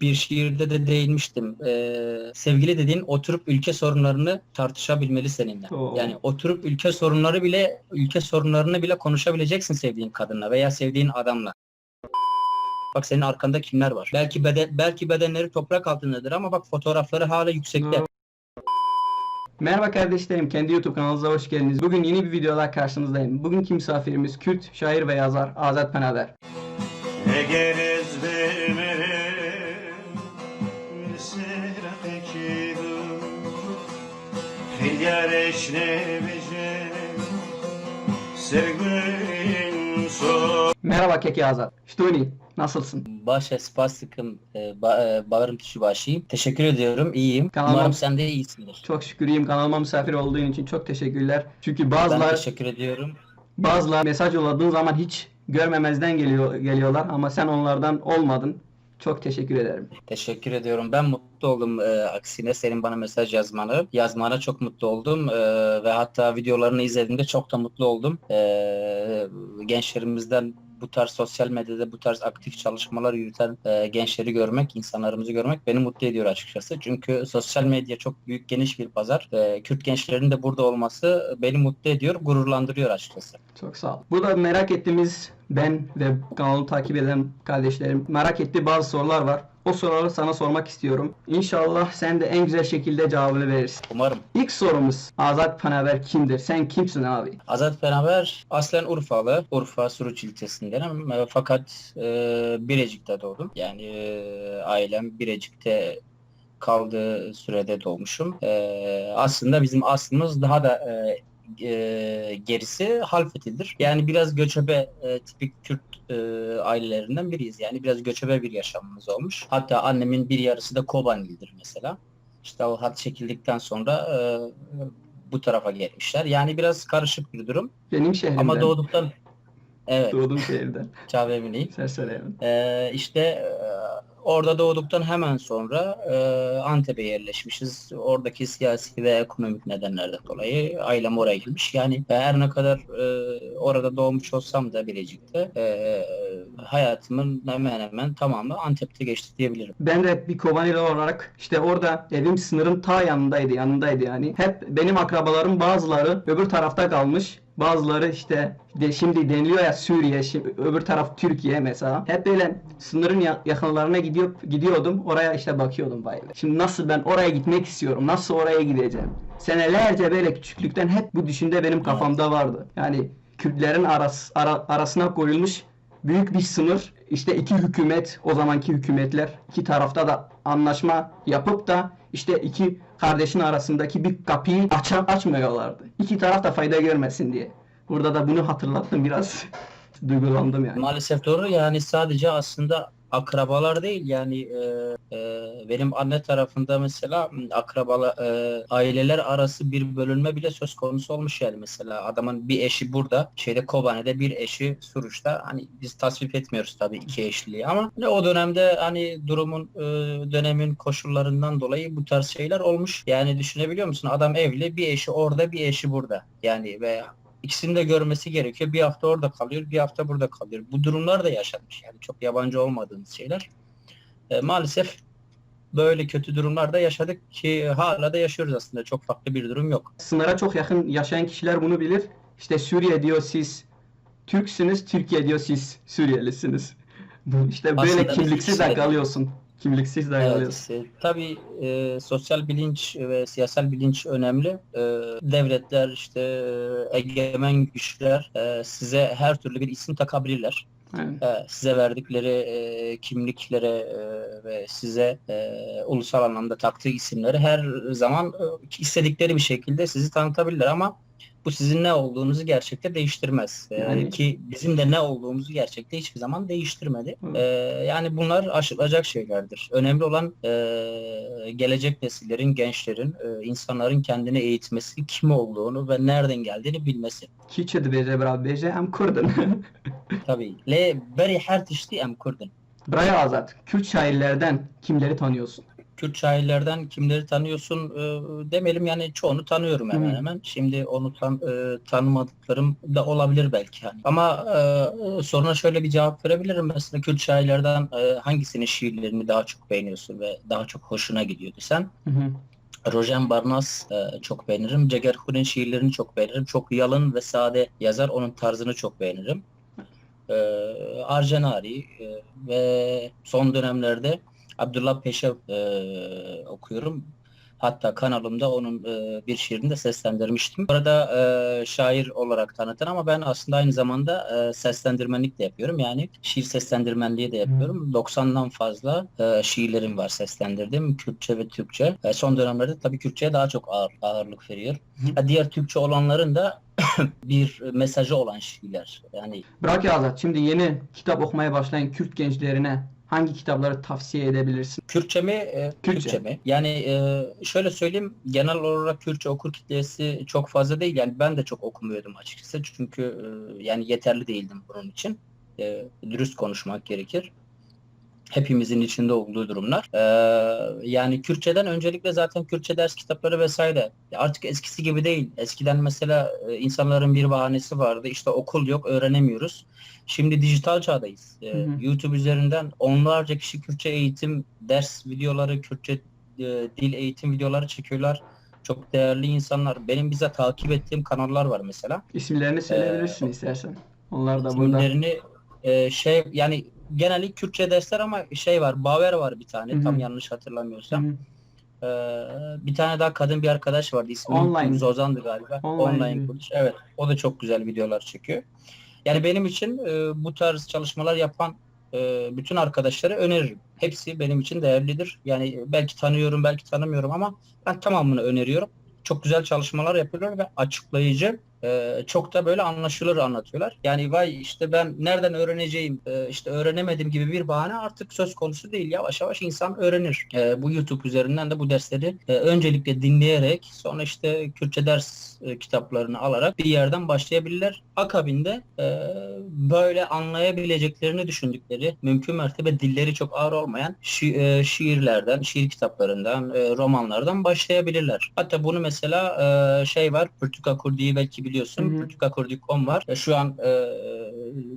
bir şiirde de değinmiştim. Ee, sevgili dediğin oturup ülke sorunlarını tartışabilmeli seninle. Oo. Yani oturup ülke sorunları bile ülke sorunlarını bile konuşabileceksin sevdiğin kadınla veya sevdiğin adamla. Bak senin arkanda kimler var? Belki beden, belki bedenleri toprak altındadır ama bak fotoğrafları hala yüksekte. Merhaba kardeşlerim, kendi YouTube kanalınıza hoş geldiniz. Bugün yeni bir videoda karşınızdayım. Bugünkü misafirimiz Kürt, şair ve yazar Azat Penaver. Eğer Merhaba Keki Azat. Ştuni, nasılsın? Baş espastikım, e, ba, e, bağırım tuşu başıyım. Teşekkür ediyorum, iyiyim. Kanalıma- Umarım sen de iyisindir. Çok şükür iyiyim. Kanalıma misafir olduğun için çok teşekkürler. Çünkü Ben bazılar teşekkür ediyorum. bazılar mesaj yolladığın zaman hiç görmemezden geliyor geliyorlar ama sen onlardan olmadın. Çok teşekkür ederim. Teşekkür ediyorum. Ben mutlu oldum e, aksine senin bana mesaj yazmanı. Yazmana çok mutlu oldum E, ve hatta videolarını izlediğimde çok da mutlu oldum. E, gençlerimizden bu tarz sosyal medyada bu tarz aktif çalışmalar yürüten e, gençleri görmek, insanlarımızı görmek beni mutlu ediyor açıkçası. Çünkü sosyal medya çok büyük, geniş bir pazar. E, Kürt gençlerin de burada olması beni mutlu ediyor, gururlandırıyor açıkçası. Çok sağ ol. Burada merak ettiğimiz ben ve kanalı takip eden kardeşlerim merak ettiği bazı sorular var. O soruları sana sormak istiyorum. İnşallah sen de en güzel şekilde cevabını verirsin. Umarım. İlk sorumuz Azat Panaver kimdir? Sen kimsin abi? Azat Penaver aslen Urfalı. Urfa Suruç ilçesindenim. Fakat e, Birecik'te doğdum. Yani e, ailem Birecik'te kaldığı sürede doğmuşum. E, aslında bizim aslımız daha da e, e, gerisi Halfeti'dir. Yani biraz göçebe e, tipik Kürt e, ailelerinden biriyiz. Yani biraz göçebe bir yaşamımız olmuş. Hatta annemin bir yarısı da Kobanilidir mesela. İşte o hat çekildikten sonra e, bu tarafa gelmişler. Yani biraz karışık bir durum. Benim şehrimden. Ama doğduktan evet Doğduğum şehirden. Kabe'mini. Sersereyim. Ee, işte e, orada doğduktan hemen sonra e, Antep'e yerleşmişiz. Oradaki siyasi ve ekonomik nedenlerden dolayı ailem oraya gelmiş. Yani her ne kadar e, orada doğmuş olsam da Bilecik'te e, hayatımın hemen hemen tamamı Antep'te geçti diyebilirim. Ben de bir Kovanili olarak işte orada evim sınırın ta yanındaydı, yanındaydı yani. Hep benim akrabalarım bazıları öbür tarafta kalmış. Bazıları işte de şimdi deniliyor ya Suriye, şimdi öbür taraf Türkiye mesela. Hep böyle sınırın ya- yakınlarına gidiyor gidiyordum. Oraya işte bakıyordum vay. Şimdi nasıl ben oraya gitmek istiyorum? Nasıl oraya gideceğim? Senelerce böyle küçüklükten hep bu düşünce benim kafamda vardı. Yani Kürtlerin aras, ara- arasına koyulmuş büyük bir sınır. İşte iki hükümet, o zamanki hükümetler iki tarafta da anlaşma yapıp da işte iki kardeşin arasındaki bir kapıyı açan açmıyorlardı. İki taraf da fayda görmesin diye. Burada da bunu hatırlattım biraz. Duygulandım yani. Maalesef doğru yani sadece aslında akrabalar değil yani e, e, benim anne tarafında mesela akrabalar e, aileler arası bir bölünme bile söz konusu olmuş yani. Mesela adamın bir eşi burada şeyde Kobane'de bir eşi Suruç'ta. Hani biz tasvip etmiyoruz tabii iki eşliliği ama hani o dönemde hani durumun e, dönemin koşullarından dolayı bu tarz şeyler olmuş. Yani düşünebiliyor musun? Adam evli bir eşi orada bir eşi burada. Yani ve İkisini de görmesi gerekiyor. Bir hafta orada kalıyor, bir hafta burada kalıyor. Bu durumlar da yaşanmış. Yani çok yabancı olmadığımız şeyler. E, maalesef böyle kötü durumlar da yaşadık ki hala da yaşıyoruz aslında. Çok farklı bir durum yok. Sınıra çok yakın yaşayan kişiler bunu bilir. İşte Suriye diyor siz Türksünüz, Türkiye diyor siz Suriyelisiniz. Bu işte böyle Aslında kimliksiz de- kalıyorsun. Kimliksiz de kalıyorsun. Evet, e, tabii e, sosyal bilinç ve siyasal bilinç önemli. E, devletler, işte e, egemen güçler e, size her türlü bir isim takabilirler. Evet. e, size verdikleri e, kimliklere e, ve size e, ulusal anlamda taktığı isimleri her zaman e, istedikleri bir şekilde sizi tanıtabilirler ama bu sizin ne olduğunuzu gerçekte değiştirmez. Yani- ki bizim de ne olduğumuzu gerçekte hiçbir zaman değiştirmedi. Hı. E, yani bunlar aşılacak şeylerdir. Önemli olan e, gelecek nesillerin, gençlerin, e, insanların kendini eğitmesi, kim olduğunu ve nereden geldiğini bilmesi. Ki çedi beje bra beje em kurdun. Tabii. Le beri her tişti em kurdun. Braya Azat, Kürt şairlerden kimleri tanıyorsun? Kürt şairlerden kimleri tanıyorsun e, demeyelim yani çoğunu tanıyorum hemen Hı. hemen. Şimdi onu tan, e, tanımadıklarım da olabilir belki. hani. Ama e, soruna şöyle bir cevap verebilirim. Mesela Kürt şairlerden e, hangisinin şiirlerini daha çok beğeniyorsun ve daha çok hoşuna gidiyor desen? Hı hı. Rojen Barnas e, çok beğenirim. Cegerhun'un şiirlerini çok beğenirim. Çok yalın ve sade yazar. Onun tarzını çok beğenirim. E, Arjenari e, ve son dönemlerde Abdullah Peşev e, okuyorum. Hatta kanalımda onun e, bir şiirini de seslendirmiştim. Burada e, şair olarak tanıtın ama ben aslında aynı zamanda e, seslendirmenlik de yapıyorum. Yani şiir seslendirmenliği de yapıyorum. 90'dan fazla e, şiirlerim var seslendirdim. Kürtçe ve Türkçe. E, son dönemlerde tabii Kürtçe'ye daha çok ağır, ağırlık veriyor. Ha, diğer Türkçe olanların da bir mesajı olan şiirler. Yani Bırak ya Azat. Şimdi yeni kitap okumaya başlayan Kürt gençlerine hangi kitapları tavsiye edebilirsin? Kürtçe mi? e, Kürtçe. Türkçe mi? Yani e, şöyle söyleyeyim genel olarak Kürtçe okur kitlesi çok fazla değil. Yani ben de çok okumuyordum açıkçası. Çünkü e, yani yeterli değildim bunun için. E, dürüst konuşmak gerekir. Hepimizin içinde olduğu durumlar. E, yani Kürtçeden öncelikle zaten Kürtçe ders kitapları vesaire artık eskisi gibi değil. Eskiden mesela e, insanların bir bahanesi vardı. İşte okul yok, öğrenemiyoruz. Şimdi dijital çağdayız. E, Hı hı. YouTube üzerinden onlarca kişi Kürtçe eğitim ders videoları, Kürtçe e, dil eğitim videoları çekiyorlar. Çok değerli insanlar. Benim bize takip ettiğim kanallar var mesela. İsimlerini söyleyebilirsin istersen. Onlar da burada. İsimlerini e, şey yani genellikle Kürtçe dersler ama şey var. Baver var bir tane. Hı hı. Tam yanlış hatırlamıyorsam. Ee, bir tane daha kadın bir arkadaş vardı. İsmi Online. Ozan'dı galiba. Online. Online. Evet. O da çok güzel videolar çekiyor. Yani benim için e, bu tarz çalışmalar yapan e, bütün arkadaşları öneririm. Hepsi benim için değerlidir. Yani belki tanıyorum, belki tanımıyorum ama ben tamamını öneriyorum. Çok güzel çalışmalar yapıyorlar ve açıklayıcı e, çok da böyle anlaşılır anlatıyorlar. Yani vay işte ben nereden öğreneceğim, e, işte öğrenemedim gibi bir bahane artık söz konusu değil. Yavaş yavaş insan öğrenir. E, bu YouTube üzerinden de bu dersleri e, öncelikle dinleyerek sonra işte Kürtçe ders e, kitaplarını alarak bir yerden başlayabilirler. Akabinde böyle anlayabileceklerini düşündükleri mümkün mertebe dilleri çok ağır olmayan şi- şiirlerden, şiir kitaplarından, romanlardan başlayabilirler. Hatta bunu mesela şey var, Pürtüka Kurdi'yi belki biliyorsun. Hı hı. Pürtükakurdi.com var. E, şu an e,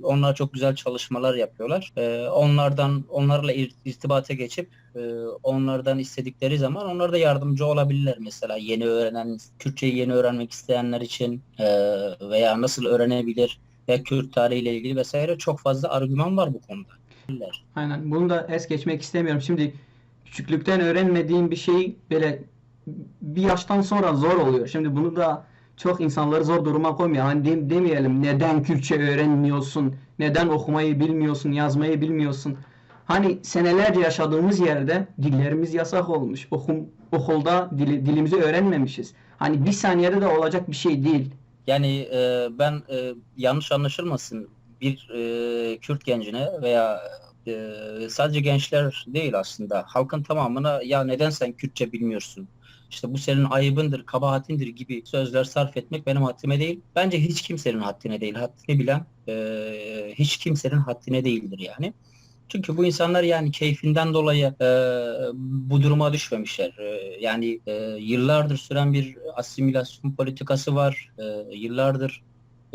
onlar çok güzel çalışmalar yapıyorlar. E, onlardan onlarla ir- irtibata geçip e, onlardan istedikleri zaman onlar da yardımcı olabilirler mesela yeni öğrenen Kürtçeyi yeni öğrenmek isteyenler için e, veya nasıl öğrenebilir ve Kürt tarihiyle ilgili vesaire çok fazla argüman var bu konuda. Aynen. Bunu da es geçmek istemiyorum. Şimdi küçüklükten öğrenmediğin bir şey böyle bir yaştan sonra zor oluyor. Şimdi bunu da çok insanları zor duruma koymuyor. Hani dem- demeyelim neden Kürtçe öğrenmiyorsun, neden okumayı bilmiyorsun, yazmayı bilmiyorsun. Hani senelerce yaşadığımız yerde dillerimiz yasak olmuş. Okum, okulda dili, dilimizi öğrenmemişiz. Hani bir saniyede de olacak bir şey değil. Yani e, ben e, yanlış anlaşılmasın bir e, Kürt gencine veya e, sadece gençler değil aslında halkın tamamına ya neden sen Kürtçe bilmiyorsun? İşte bu senin ayıbındır, kabahatindir gibi sözler sarf etmek benim haddime değil. Bence hiç kimsenin haddine değil. Haddini bilen e, hiç kimsenin haddine değildir yani. Çünkü bu insanlar yani keyfinden dolayı e, bu duruma düşmemişler. E, yani e, yıllardır süren bir asimilasyon politikası var. E, yıllardır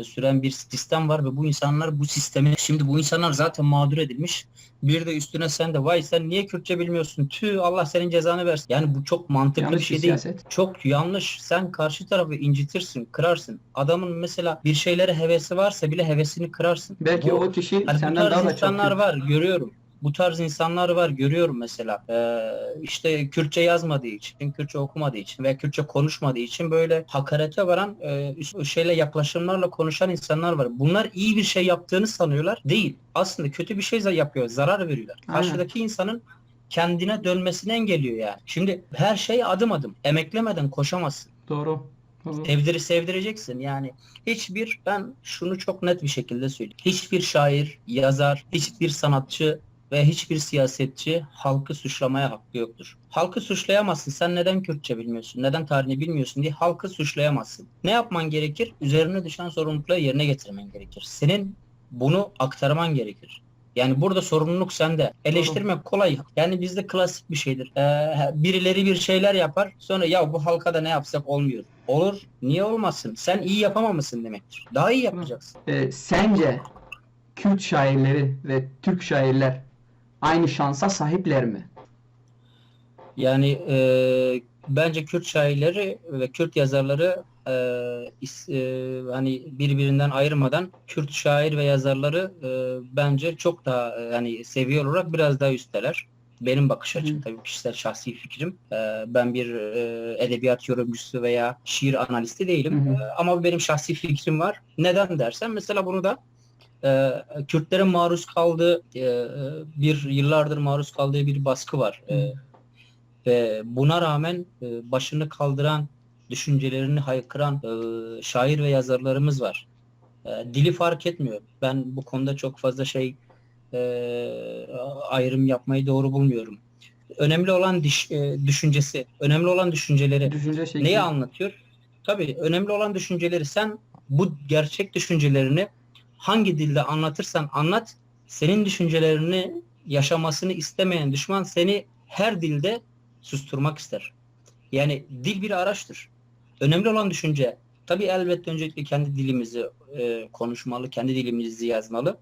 süren bir sistem var ve bu insanlar bu sistemi şimdi bu insanlar zaten mağdur edilmiş. Bir de üstüne sen de vay sen niye Kürtçe bilmiyorsun? Tüh Allah senin cezanı versin. Yani bu çok mantıklı bir Yanlış şey bir değil. siyaset. Çok yanlış. Sen karşı tarafı incitirsin, kırarsın. Adamın mesela bir şeylere hevesi varsa bile hevesini kırarsın. Belki Bu- o kişi Hani senden daha da çok insanlar var görüyorum. Bu tarz insanlar var görüyorum mesela. Ee, işte Kürtçe yazmadığı için, Kürtçe okumadığı için veya Kürtçe konuşmadığı için böyle hakarete varan e, şeyle yaklaşımlarla konuşan insanlar var. Bunlar iyi bir şey yaptığını sanıyorlar. Değil. Aslında kötü bir şey yapıyor. Zarar veriyorlar. Aynen. Karşıdaki insanın kendine dönmesini engelliyor yani. Şimdi her şey adım adım. Emeklemeden koşamazsın. Doğru. Doğru. Sevdiri sevdireceksin yani. Hiçbir ben şunu çok net bir şekilde söyleyeyim. Hiçbir şair, yazar, hiçbir sanatçı ve hiçbir siyasetçi halkı suçlamaya hakkı yoktur. Halkı suçlayamazsın. Sen neden Kürtçe bilmiyorsun, neden tarihini bilmiyorsun diye halkı suçlayamazsın. Ne yapman gerekir? Üzerine düşen sorumlulukları yerine getirmen gerekir. Senin bunu aktarman gerekir. Yani burada sorumluluk sende. Eleştirmek kolay. Yani bizde klasik bir şeydir. Ee, birileri bir şeyler yapar. Sonra ya bu halkada ne yapsak olmuyor. Olur. Niye olmasın? Sen iyi yapamamışsın demektir. Daha iyi yapacaksın. Ee, sence Kürt şairleri ve Türk şairler aynı şansa sahipler mi? Yani e, bence Kürt şairleri ve Kürt yazarları e, is- e, hani birbirinden ayırmadan Kürt şair ve yazarları e, bence çok daha e, hani seviye olarak biraz daha üstteler. Benim bakış açım Hı. tabii kişisel şahsi fikrim. E, ben bir e, edebiyat yorumcusu veya şiir analisti değilim. Hı. E, ama benim şahsi fikrim var. Neden dersen mesela bunu da e, Kürtlerin maruz kaldığı e, e, bir yıllardır maruz kaldığı bir baskı var. E, Hı. ve buna rağmen e, başını kaldıran, düşüncelerini haykıran e, şair ve yazarlarımız var. E, dili fark etmiyor. Ben bu konuda çok fazla şey e, ayrım yapmayı doğru bulmuyorum. Önemli olan diş, e, düşüncesi, önemli olan düşünceleri. Düşünce şekli. Neyi anlatıyor? Tabii önemli olan düşünceleri sen bu gerçek düşüncelerini hangi dilde anlatırsan anlat senin düşüncelerini yaşamasını istemeyen düşman seni her dilde susturmak ister. Yani dil bir araçtır. Önemli olan düşünce. Tabii elbette öncelikle kendi dilimizi e, konuşmalı, kendi dilimizi yazmalı.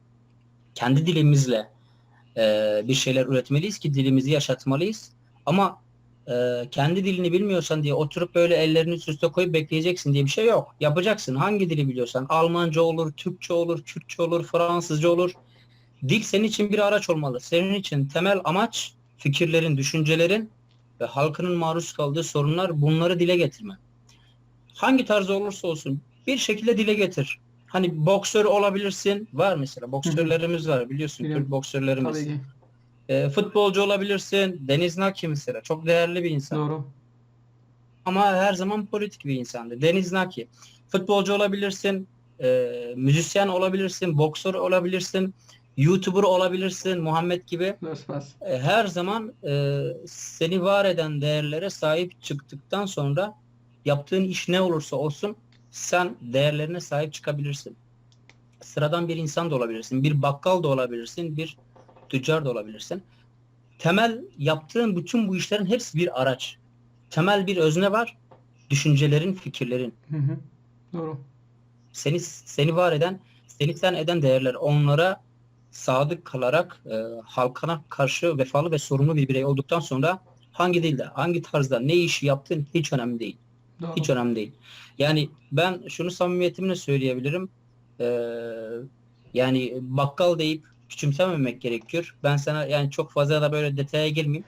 Kendi dilimizle e, bir şeyler üretmeliyiz ki dilimizi yaşatmalıyız. Ama e, kendi dilini bilmiyorsan diye oturup böyle ellerini üst üste koyup bekleyeceksin diye bir şey yok. Yapacaksın. Hangi dili biliyorsan. Almanca olur, Türkçe olur, Kürtçe olur, Fransızca olur. Dil senin için bir araç olmalı. Senin için temel amaç fikirlerin, düşüncelerin ve halkının maruz kaldığı sorunlar bunları dile getirme. Hangi tarzda olursa olsun bir şekilde dile getir. Hani boksör olabilirsin. Var mesela boksörlerimiz var biliyorsun. Türk boksörlerimiz. Tabii ki. E, futbolcu olabilirsin. Deniz Naki mesela. Çok değerli bir insan. Doğru. Ama her zaman politik bir insandı. Deniz Naki. Futbolcu olabilirsin. e, müzisyen olabilirsin. Boksör olabilirsin. YouTuber olabilirsin. Muhammed gibi. Bas. E, her zaman e, seni var eden değerlere sahip çıktıktan sonra yaptığın iş ne olursa olsun sen değerlerine sahip çıkabilirsin. Sıradan bir insan da olabilirsin. Bir bakkal da olabilirsin. Bir tüccar da olabilirsin. Temel yaptığın bütün bu işlerin hepsi bir araç. Temel bir özne var. Düşüncelerin, fikirlerin. Hı hı. Doğru. Seni seni var eden, seni sen eden değerler. Onlara sadık kalarak e, halkına karşı vefalı ve sorumlu bir birey olduktan sonra hangi dilde, hangi tarzda, ne işi yaptığın hiç önemli değil. Doğru. Hiç önemli değil. Yani ben şunu samimiyetimle söyleyebilirim. Ee, yani bakkal deyip küçümsememek gerekiyor. Ben sana yani çok fazla da böyle detaya girmeyeyim.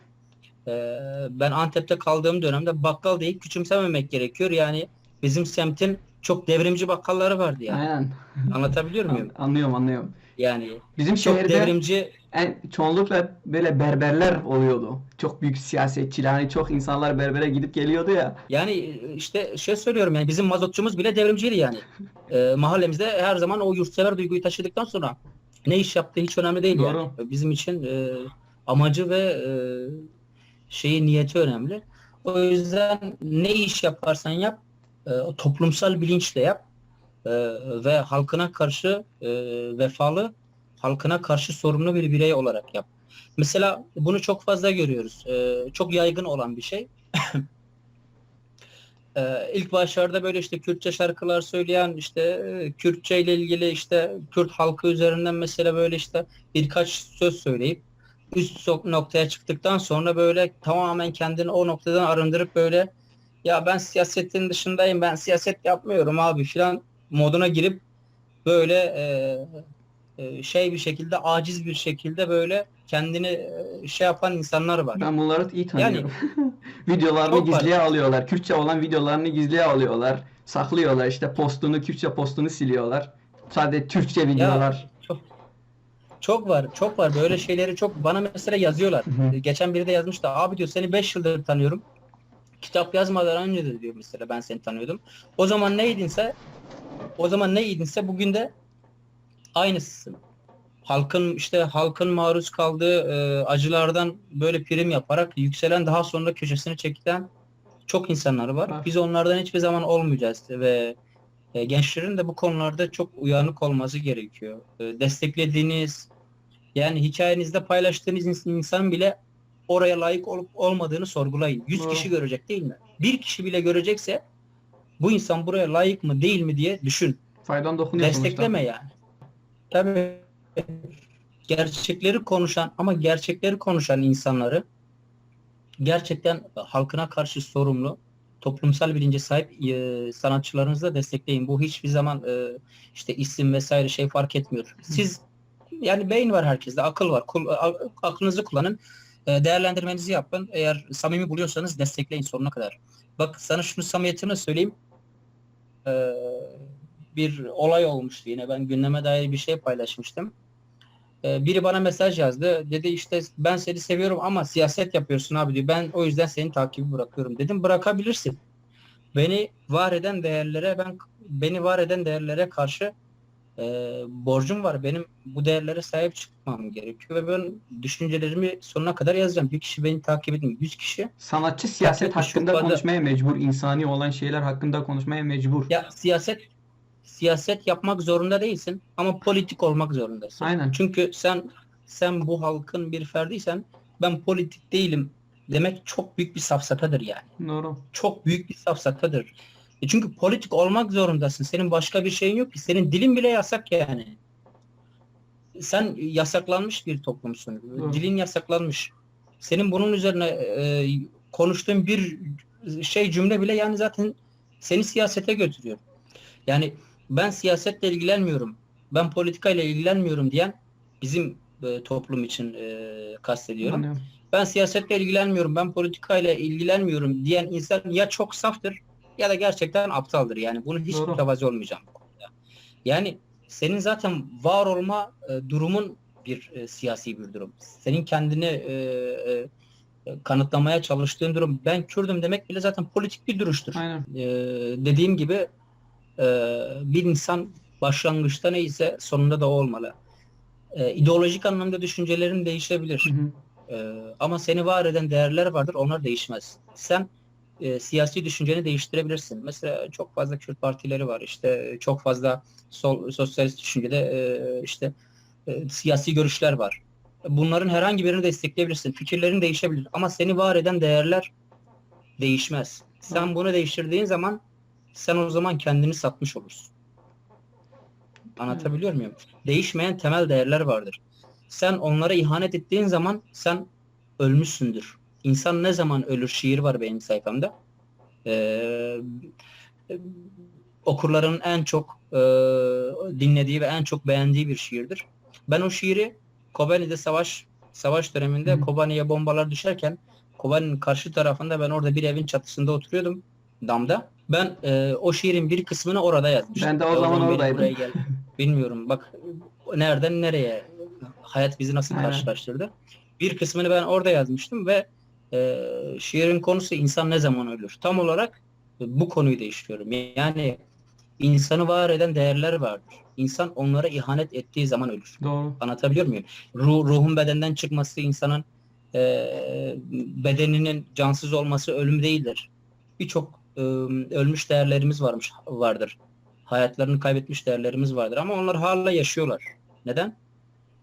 Ee, ben Antep'te kaldığım dönemde bakkal deyip küçümsememek gerekiyor. Yani bizim semtin çok devrimci bakkalları vardı yani. Aynen. Anlatabiliyor muyum? An- Anlıyorum anlıyorum. Yani Bizim çok şehirde devrimci en çoğunlukla böyle berberler oluyordu. Çok büyük siyasetçiler, hani çok insanlar berbere gidip geliyordu ya. Yani işte şey söylüyorum yani bizim mazotçumuz bile devrimciydi yani. Ee, mahallemizde her zaman o yurtsever duyguyu taşıdıktan sonra ne iş yaptığı hiç önemli değil Doğru. yani. Bizim için e, amacı ve e, şeyi niyeti önemli. O yüzden ne iş yaparsan yap e, toplumsal bilinçle yap e, ve halkına karşı e, vefalı, halkına karşı sorumlu bir birey olarak yap. Mesela bunu çok fazla görüyoruz. E, çok yaygın olan bir şey. Ee, ilk başlarda böyle işte Kürtçe şarkılar söyleyen işte e, Kürtçe ile ilgili işte Kürt halkı üzerinden mesela böyle işte birkaç söz söyleyip üst noktaya çıktıktan sonra böyle tamamen kendini o noktadan arındırıp böyle ya ben siyasetin dışındayım ben siyaset yapmıyorum abi filan moduna girip böyle e, şey bir şekilde aciz bir şekilde böyle kendini e, şey yapan insanlar var. Ben bunları iyi tanıyorum. Yani- Videolarını Çok var. gizliye alıyorlar. Kürtçe olan videolarını gizliye alıyorlar. Saklıyorlar işte postunu, Kürtçe postunu siliyorlar. Sadece Türkçe videolar. Çok var, çok var. Böyle şeyleri çok bana mesela yazıyorlar. Geçen biri de yazmıştı. Abi diyor seni 5 yıldır tanıyorum. Kitap yazmadan önce de diyor mesela ben seni tanıyordum. O zaman neydinse o zaman neydinse bugün de aynısısın. Halkın işte halkın maruz kaldığı e, acılardan böyle prim yaparak yükselen daha sonra köşesini çekilen çok insanlar var. Var. Biz onlardan hiçbir zaman olmayacağız ve e, gençlerin de bu konularda çok uyanık olması gerekiyor. E, desteklediğiniz Yani hikayenizde paylaştığınız ins- insan bile oraya layık olup olmadığını sorgulayın. 100 Doğru. kişi görecek değil mi? Bir kişi bile görecekse bu insan buraya layık mı değil mi diye düşün. Faydan dokunuyor Destekleme yani. Tabii gerçekleri konuşan ama gerçekleri konuşan insanları gerçekten halkına karşı sorumlu, toplumsal bilince sahip e, sanatçılarınızı da destekleyin. Bu hiçbir zaman e, işte isim vesaire şey fark etmiyor. Siz yani beyin var herkeste, akıl var. Kul, aklınızı kullanın. e, değerlendirmenizi yapın. Eğer samimi buluyorsanız destekleyin sonuna kadar. Bak sana şunu samimiyetime söyleyeyim. Ee, bir olay olmuştu yine. Ben gündeme dair bir şey paylaşmıştım. Ee, biri bana mesaj yazdı. Dedi işte ben seni seviyorum ama siyaset yapıyorsun abi diyor. Ben o yüzden senin takibi bırakıyorum dedim. Bırakabilirsin. Beni var eden değerlere ben beni var eden değerlere karşı e, borcum var. Benim bu değerlere sahip çıkmam gerekiyor ve ben düşüncelerimi sonuna kadar yazacağım. Bir kişi beni takip edin. 100 kişi Sanatçı siyaset hakkında konuşmaya mecbur. insani olan şeyler hakkında konuşmaya mecbur. Ya siyaset siyaset yapmak zorunda değilsin ama politik olmak zorundasın. Aynen. Çünkü sen sen bu halkın bir ferdiysen ben politik değilim demek çok büyük bir safsatadır yani. Doğru. Çok büyük bir safsatadır. E çünkü politik olmak zorundasın. Senin başka bir şeyin yok ki. Senin dilin bile yasak yani. Sen yasaklanmış bir toplumsun. Doğru. Dilin yasaklanmış. Senin bunun üzerine e, konuştuğun bir şey cümle bile yani zaten seni siyasete götürüyor. Yani ben siyasetle ilgilenmiyorum. Ben politikayla ilgilenmiyorum diyen bizim e, toplum için e, kastediyorum. Anlıyorum. Ben siyasetle ilgilenmiyorum, ben politikayla ilgilenmiyorum diyen insan ya çok saftır ya da gerçekten aptaldır. Yani bunu hiç Doğru. mütevazi olmayacağım. Yani senin zaten var olma e, durumun bir e, siyasi bir durum. Senin kendini e, e, kanıtlamaya çalıştığın durum ben Kürdüm demek bile zaten politik bir duruştur. Aynen. Ee, dediğim gibi e, bir insan başlangıçta neyse sonunda da o olmalı. Ee, ideolojik anlamda düşüncelerin değişebilir. Hı hı. Ee, ama seni var eden değerler vardır, onlar değişmez. Sen e, siyasi düşünceni değiştirebilirsin. Mesela çok fazla Kürt partileri var. İşte çok fazla sol sosyalist düşüncede e, işte e, siyasi görüşler var. Bunların herhangi birini destekleyebilirsin. Fikirlerin değişebilir. Ama seni var eden değerler değişmez. Sen bunu değiştirdiğin zaman sen o zaman kendini satmış olursun. Anlatabiliyor muyum? Değişmeyen temel değerler vardır. Sen onlara ihanet ettiğin zaman sen ölmüşsündür. İnsan ne zaman ölür şiir var benim sayfamda. Ee, okurların en çok e, dinlediği ve en çok beğendiği bir şiirdir. Ben o şiiri Kobani'de savaş savaş döneminde Hı. Kobani'ye bombalar düşerken Kobani'nin karşı tarafında ben orada bir evin çatısında oturuyordum damda. Ben e, o şiirin bir kısmını orada yazmıştım. Ben de o zaman beni oradaydım. buraya gel- Bilmiyorum bak nereden nereye hayat bizi nasıl Aynen. karşılaştırdı. Bir kısmını ben orada yazmıştım ve e, şiirin konusu insan ne zaman ölür? Tam olarak bu konuyu da işliyorum. Yani insanı var eden değerler vardır. İnsan onlara ihanet ettiği zaman ölür. Doğru. Anlatabiliyor muyum? Ruh, ruhun bedenden çıkması insanın e, bedeninin cansız olması ölüm değildir. Birçok ölmüş değerlerimiz varmış vardır. Hayatlarını kaybetmiş değerlerimiz vardır ama onlar hala yaşıyorlar. Neden?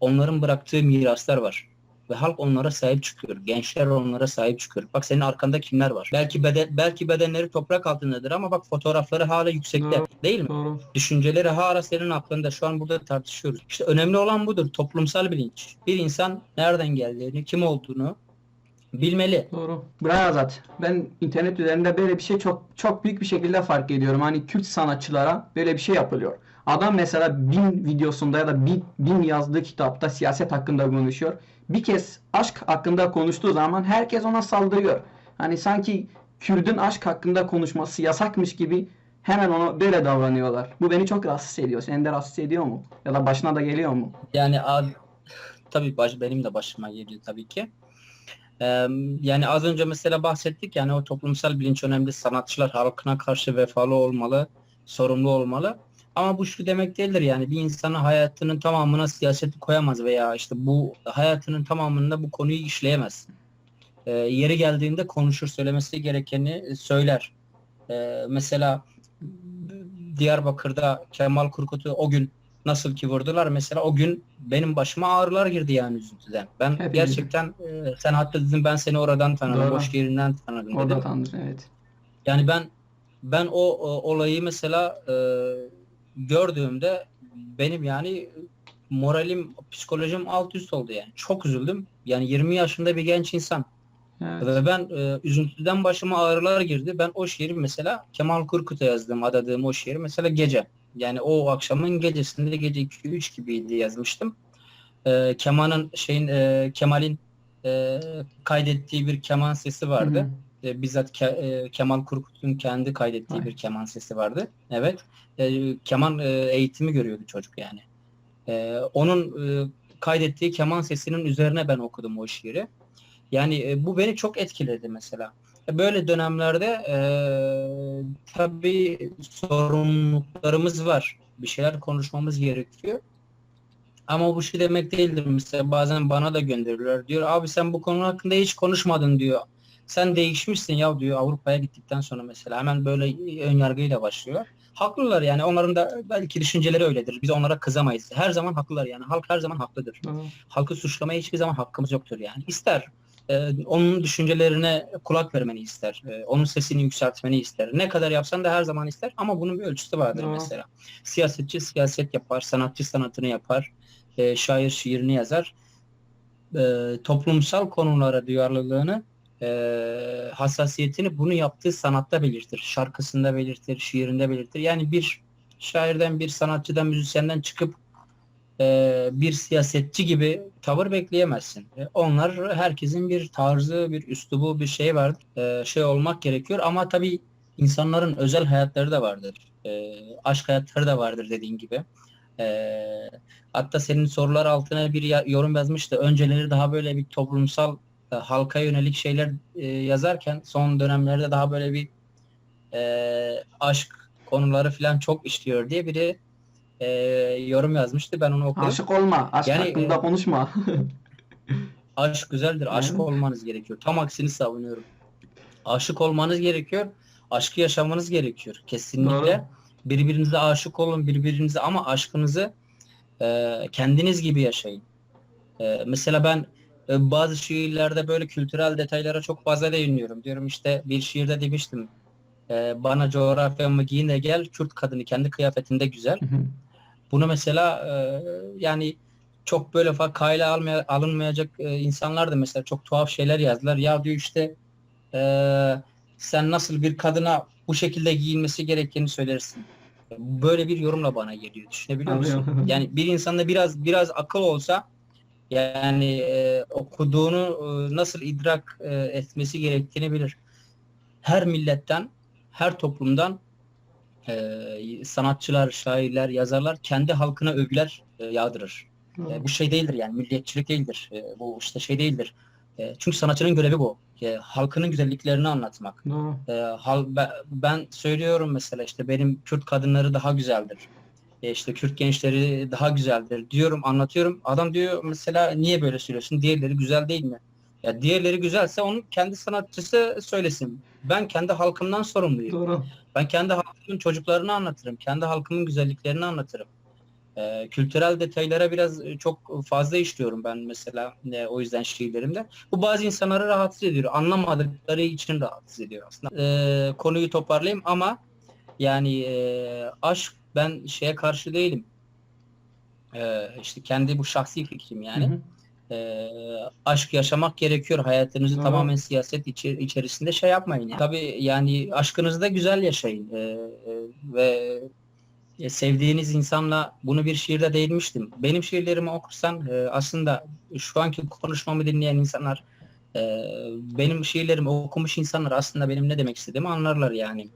Onların bıraktığı miraslar var. Ve halk onlara sahip çıkıyor. Gençler onlara sahip çıkıyor. Bak senin arkanda kimler var? Belki beden belki bedenleri toprak altındadır ama bak fotoğrafları hala yüksekte. Doğru. Değil mi? Doğru. Düşünceleri hala senin aklında. Şu an burada tartışıyoruz. İşte önemli olan budur. Toplumsal bilinç. Bir insan nereden geldiğini, kim olduğunu bilmeli. Doğru. Bravo Azat. Ben internet üzerinde böyle bir şey çok çok büyük bir şekilde fark ediyorum. Hani Kürt sanatçılara böyle bir şey yapılıyor. Adam mesela bin videosunda ya da bin, bin yazdığı kitapta siyaset hakkında konuşuyor. Bir kez aşk hakkında konuştuğu zaman herkes ona saldırıyor. Hani sanki Kürt'ün aşk hakkında konuşması yasakmış gibi hemen ona böyle davranıyorlar. Bu beni çok rahatsız ediyor. Seni de rahatsız ediyor mu? Ya da başına da geliyor mu? Yani az, tabii baş, benim de başıma geliyor tabii ki. Yani az önce mesela bahsettik yani o toplumsal bilinç önemli. Sanatçılar halkına karşı vefalı olmalı, sorumlu olmalı. Ama bu şu demek değildir yani bir insanın hayatının tamamına siyaseti koyamaz veya işte bu hayatının tamamında bu konuyu işleyemez. Ee, yeri geldiğinde konuşur, söylemesi gerekeni söyler. Ee, mesela Diyarbakır'da Kemal Kurkut'u o gün nasıl ki vurdular mesela o gün benim başıma ağrılar girdi yani üzüntüden. Ben Hepimizin. gerçekten e, sen hatta dedim ben seni oradan tanıdım, Doğru. boş yerinden tanıdım Orada tanıdın evet. Yani ben ben o, o olayı mesela e, gördüğümde benim yani moralim, psikolojim alt üst oldu yani. Çok üzüldüm. Yani 20 yaşında bir genç insan. Evet. Ve ben e, üzüntüden başıma ağrılar girdi. Ben o şiiri mesela Kemal Kurkut'a yazdım, adadığım o şiiri mesela gece. Yani o akşamın gecesinde gece 2-3 gibiydi yazmıştım. E, Kemal'in şeyin e, Kemal'in e, kaydettiği bir keman sesi vardı. Hı hı. E, bizzat Ke- e, Kemal Kurkut'un kendi kaydettiği Vay. bir keman sesi vardı. Evet. E, keman e, eğitimi görüyordu çocuk yani. E, onun e, kaydettiği keman sesinin üzerine ben okudum o şiiri. Yani e, bu beni çok etkiledi mesela. Böyle dönemlerde e, tabii sorumluluklarımız var. Bir şeyler konuşmamız gerekiyor. Ama bu şey demek değildir. Mesela bazen bana da gönderiyorlar. Diyor abi sen bu konu hakkında hiç konuşmadın diyor. Sen değişmişsin ya diyor Avrupa'ya gittikten sonra mesela. Hemen böyle ön yargıyla başlıyor. Haklılar yani onların da belki düşünceleri öyledir. Biz onlara kızamayız. Her zaman haklılar yani. Halk her zaman haklıdır Doğru. halkı suçlamaya hiçbir zaman hakkımız yoktur yani. İster e, onun düşüncelerine kulak vermeni ister. e, onun sesini yükseltmeni ister. Ne kadar yapsan da her zaman ister ama bunun bir ölçüsü vardır Doğru. mesela. Siyasetçi siyaset yapar, sanatçı sanatını yapar, e, şair şiirini yazar. E, toplumsal konulara duyarlılığını e, hassasiyetini bunu yaptığı sanatta belirtir. Şarkısında belirtir, şiirinde belirtir. Yani bir şairden, bir sanatçıdan, müzisyenden çıkıp e, bir siyasetçi gibi tavır bekleyemezsin. E, onlar herkesin bir tarzı, bir üslubu, bir şey var. E, şey olmak gerekiyor ama tabii insanların özel hayatları da vardır. E, aşk hayatları da vardır dediğin gibi. E, hatta senin sorular altına bir yorum yazmıştı. Önceleri daha böyle bir toplumsal e, halka yönelik şeyler e, yazarken son dönemlerde daha böyle bir e, aşk konuları falan çok işliyor diye biri e, yorum yazmıştı. Ben onu okudum. Aşık olma. Aşk Yani, hakkında e, konuşma. Aşk güzeldir. Aşık olmanız gerekiyor. Tam aksini savunuyorum. Aşık olmanız gerekiyor. Aşkı yaşamanız gerekiyor. Kesinlikle. Doğru. Birbirinize aşık olun birbirinize ama aşkınızı e, kendiniz gibi yaşayın. E, mesela ben e, bazı şiirlerde böyle kültürel detaylara çok fazla değiniyorum. Diyorum işte bir şiirde demiştim. e, bana coğrafyamı giyin de gel Kürt kadını kendi kıyafetinde güzel. Hı hı. Bunu mesela e, yani çok böyle fa kayla almaya, alınmayacak e, insanlar da mesela çok tuhaf şeyler yazdılar. Ya diyor işte e, sen nasıl bir kadına bu şekilde giyinmesi gerektiğini söylersin. Böyle bir yorumla bana geliyor. Düşünebiliyor musun? Yani bir insanda biraz biraz akıl olsa yani e, okuduğunu e, nasıl idrak e, etmesi gerektiğini bilir. Her milletten, her toplumdan e, sanatçılar, şairler, yazarlar kendi halkına övgüler e, yağdırır. E, bu şey değildir yani milliyetçilik değildir. E, bu işte şey değildir. E, çünkü sanatçının görevi bu. E, halkının güzelliklerini anlatmak. E, hal, ben, ben söylüyorum mesela işte benim Kürt kadınları daha güzeldir. E, işte Kürt gençleri daha güzeldir diyorum, anlatıyorum. Adam diyor mesela niye böyle söylüyorsun? Diğerleri güzel değil mi? Ya diğerleri güzelse onun kendi sanatçısı söylesin. Ben kendi halkımdan sorumluyum. Doğru. Ben kendi halkımın çocuklarını anlatırım. Kendi halkımın güzelliklerini anlatırım. Ee, kültürel detaylara biraz e, çok fazla işliyorum ben mesela e, o yüzden şiirlerimde. Bu bazı insanları rahatsız ediyor. Anlamadıkları için rahatsız ediyor aslında. Ee, konuyu toparlayayım ama yani e, aşk ben şeye karşı değilim. Ee, işte kendi bu şahsi fikrim yani. Hı hı. Ee, aşk yaşamak gerekiyor. Hayatınızı Doğru. tamamen siyaset içi- içerisinde şey yapmayın. Yani. Tabii yani aşkınızı da güzel yaşayın. Ee, e, ve e, sevdiğiniz insanla bunu bir şiirde değinmiştim. Benim şiirlerimi okursan e, aslında şu anki konuşmamı dinleyen insanlar e, benim şiirlerimi okumuş insanlar aslında benim ne demek istediğimi anlarlar yani.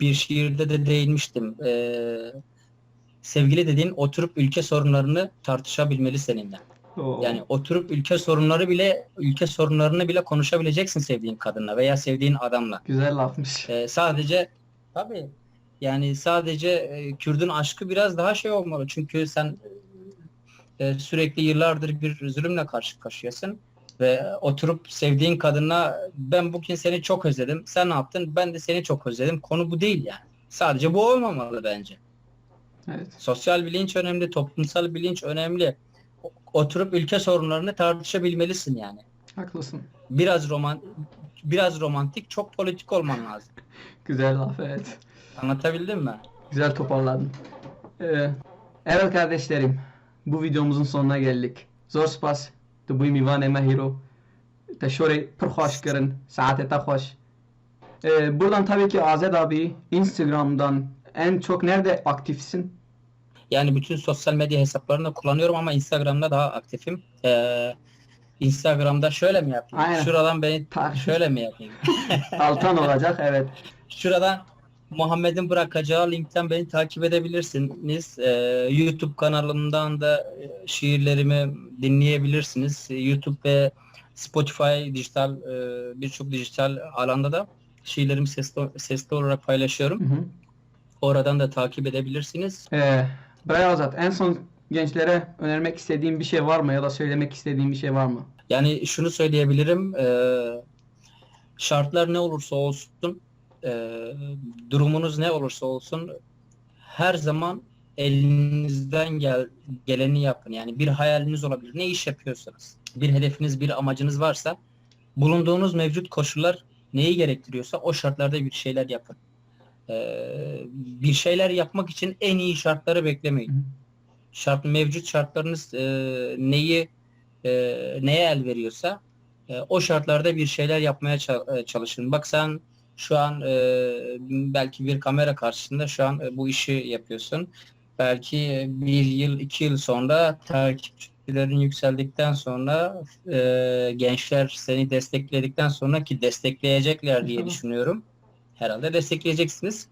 Bir şiirde de değinmiştim. E, sevgili dediğin oturup ülke sorunlarını tartışabilmeli seninle. Yani oturup ülke sorunları bile ülke sorunlarını bile konuşabileceksin sevdiğin kadınla veya sevdiğin adamla. Güzel lafmış. Ee, sadece tabii yani sadece e, Kürdün aşkı biraz daha şey olmalı. Çünkü sen e, sürekli yıllardır bir zulümle karşı karşıyasın ve oturup sevdiğin kadınla ben bugün seni çok özledim. Sen ne yaptın? Ben de seni çok özledim. Konu bu değil yani. Sadece bu olmamalı bence. Evet. Sosyal bilinç önemli, toplumsal bilinç önemli. Oturup ülke sorunlarını tartışabilmelisin yani. Haklısın. Biraz roman biraz romantik, çok politik olman lazım. Güzel laf evet. Anlatabildim mi? Güzel toparladın. Ee, evet kardeşlerim. Bu videomuzun sonuna geldik. Zor spas. Mivane mehiro. Te şöyle pır hoş görün. Saate ta hoş. Ee, buradan tabii ki Azet abi Instagram'dan en çok nerede aktifsin? Yani bütün sosyal medya hesaplarını kullanıyorum ama Instagram'da daha aktifim. Ee, Instagram'da şöyle mi yapayım? Aynen. Şuradan beni Ta- şöyle mi yapayım? Altan olacak evet. Şuradan Muhammed'in bırakacağı linkten beni takip edebilirsiniz. Ee, YouTube kanalımdan da e, şiirlerimi dinleyebilirsiniz. YouTube ve Spotify dijital e, birçok dijital alanda da şiirlerimi sesli, sesli olarak paylaşıyorum. Hı hı. Oradan da takip edebilirsiniz. Ee, Bray Azat en son gençlere önermek istediğin bir şey var mı ya da söylemek istediğin bir şey var mı? Yani şunu söyleyebilirim. e, şartlar ne olursa olsun, e, durumunuz ne olursa olsun her zaman elinizden gel, geleni yapın. Yani bir hayaliniz olabilir. Ne iş yapıyorsanız, bir hedefiniz, bir amacınız varsa bulunduğunuz mevcut koşullar neyi gerektiriyorsa o şartlarda bir şeyler yapın. E, bir şeyler yapmak için en iyi şartları beklemeyin. Şart mevcut şartlarınız e, neyi e, neye el veriyorsa e, o şartlarda bir şeyler yapmaya ça- çalışın. Bak sen şu an e, belki bir kamera karşısında şu an e, bu işi yapıyorsun. Belki bir yıl, iki yıl sonra takipçilerin yükseldikten sonra e, gençler seni destekledikten sonra ki destekleyecekler diye düşünüyorum. Herhalde destekleyeceksiniz.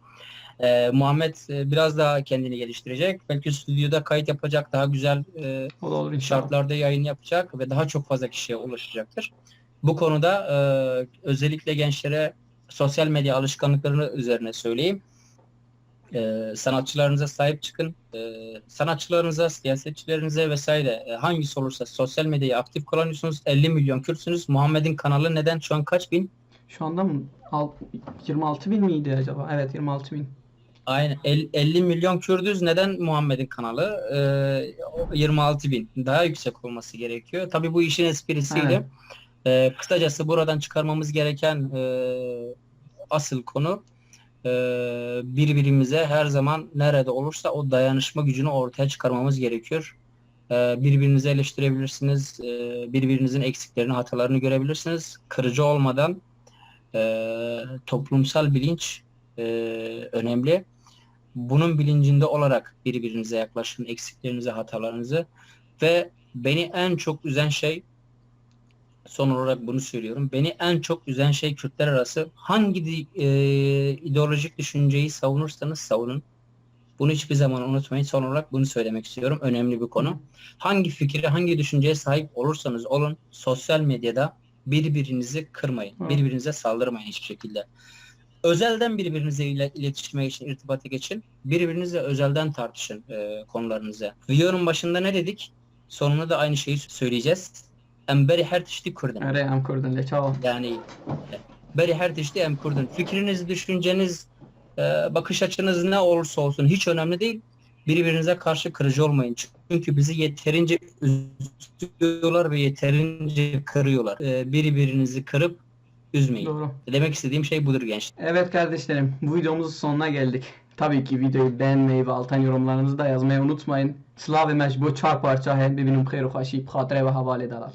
E, Muhammed e, biraz daha kendini geliştirecek. Belki stüdyoda kayıt yapacak, daha güzel e, olur şartlarda yayın yapacak ve daha çok fazla kişiye ulaşacaktır. Bu konuda e, özellikle gençlere sosyal medya alışkanlıklarını üzerine söyleyeyim. E, sanatçılarınıza sahip çıkın. E, sanatçılarınıza, siyasetçilerinize vesaire e, hangisi olursa sosyal medyayı aktif kullanıyorsunuz. 50 milyon Kürtsünüz. Muhammed'in kanalı neden şu an kaç bin? Şu anda mı? Al- 26 bin miydi acaba? Evet 26 bin. Aynen El- 50 milyon Kürdüz. Neden Muhammed'in kanalı? Ee, o 26 bin. Daha yüksek olması gerekiyor. Tabii bu işin esprisiyle. Ee, kısacası buradan çıkarmamız gereken e, asıl konu e, birbirimize her zaman nerede olursa o dayanışma gücünü ortaya çıkarmamız gerekiyor. Ee, birbirinizi eleştirebilirsiniz. e, birbirinizin eksiklerini, hatalarını görebilirsiniz. Kırıcı olmadan e, toplumsal bilinç e, önemli. Bunun bilincinde olarak birbirinize yaklaşın, eksiklerinizi, hatalarınızı ve beni en çok üzen şey son olarak bunu söylüyorum. Beni en çok üzen şey Kürtler arası hangi e, ideolojik düşünceyi savunursanız savunun. Bunu hiçbir zaman unutmayın. Son olarak bunu söylemek istiyorum. Önemli bir konu. Hangi fikre, hangi düşünceye sahip olursanız olun sosyal medyada birbirinizi kırmayın. Hı. Birbirinize saldırmayın hiçbir şekilde. Özelden birbirinize ile iletişime geçin, irtibata geçin. Birbirinizle özelden tartışın e, konularınızı. Videonun başında ne dedik? Sonunda da aynı şeyi söyleyeceğiz. Emberi her tişti kurdun. Ere em kurdun. Yani beri her tişti em kurdun. Fikriniz, düşünceniz, e, bakış açınız ne olursa olsun hiç önemli değil. Birbirinize karşı kırıcı olmayın. Çünkü bizi yeterince üzüyorlar ve yeterince kırıyorlar. E, birbirinizi kırıp üzmeyin. Doğru. Demek istediğim şey budur gençler. Evet kardeşlerim bu videomuzun sonuna geldik. Tabii ki videoyu beğenmeyi ve alttan yorumlarınızı da yazmayı unutmayın. Slav ve mecbu çar parça hem bibinin khairu khaşi, bhatire ve havale dalal.